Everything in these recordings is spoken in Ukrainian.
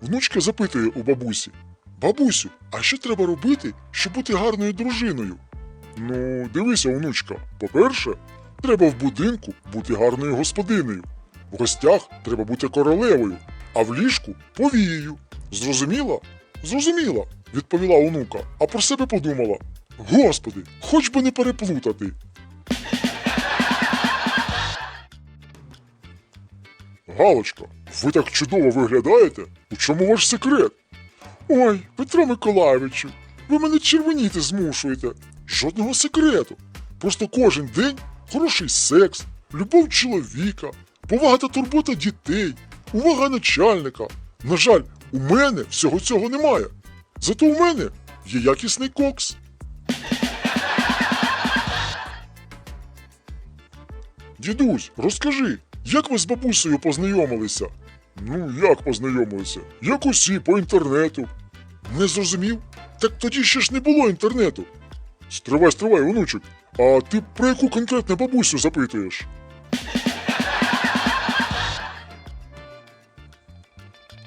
Внучка запитує у бабусі: Бабусю, а що треба робити, щоб бути гарною дружиною? Ну, дивися, онучка. По-перше, треба в будинку бути гарною господинею. В гостях треба бути королевою, а в ліжку повією. Зрозуміла? Зрозуміла, відповіла онука, а про себе подумала. Господи, хоч би не переплутати. Галочка, ви так чудово виглядаєте. У чому ваш секрет? Ой, Петро Миколайовичу, ви мене червоніти змушуєте. Жодного секрету. Просто кожен день хороший секс, любов чоловіка, повага та турбота дітей, увага начальника. На жаль, у мене всього цього немає. Зато у мене є якісний кокс. Дідусь, розкажи, як ви з бабусею познайомилися? Ну, як познайомилися? Як усі по інтернету. Не зрозумів? Так тоді ще ж не було інтернету. Стривай, стривай, онучок. А ти про яку конкретну бабусю запитуєш?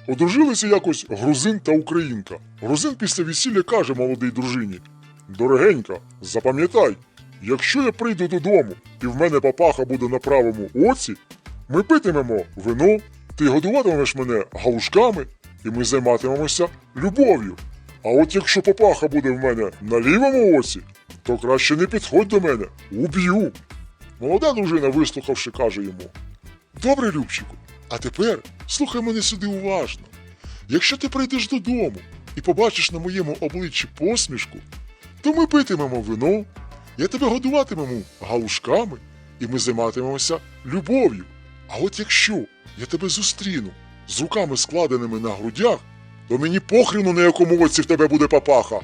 Одружилися якось грузин та українка. Грузин після весілля каже молодій дружині: Дорогенька, запам'ятай, якщо я прийду додому і в мене папаха буде на правому оці, ми питимемо вино, ти годуватимеш мене галушками, і ми займатимемося любов'ю. А от якщо папаха буде в мене на лівому оці, то краще не підходь до мене, уб'ю. Молода дружина, вислухавши, каже йому: Добре, Любчику, а тепер слухай мене сюди уважно. Якщо ти прийдеш додому і побачиш на моєму обличчі посмішку, то ми питимемо вино, я тебе годуватимемо галушками, і ми займатимемося любов'ю. А от якщо я тебе зустріну з руками складеними на грудях, то мені похріну на якому оці в тебе буде папаха.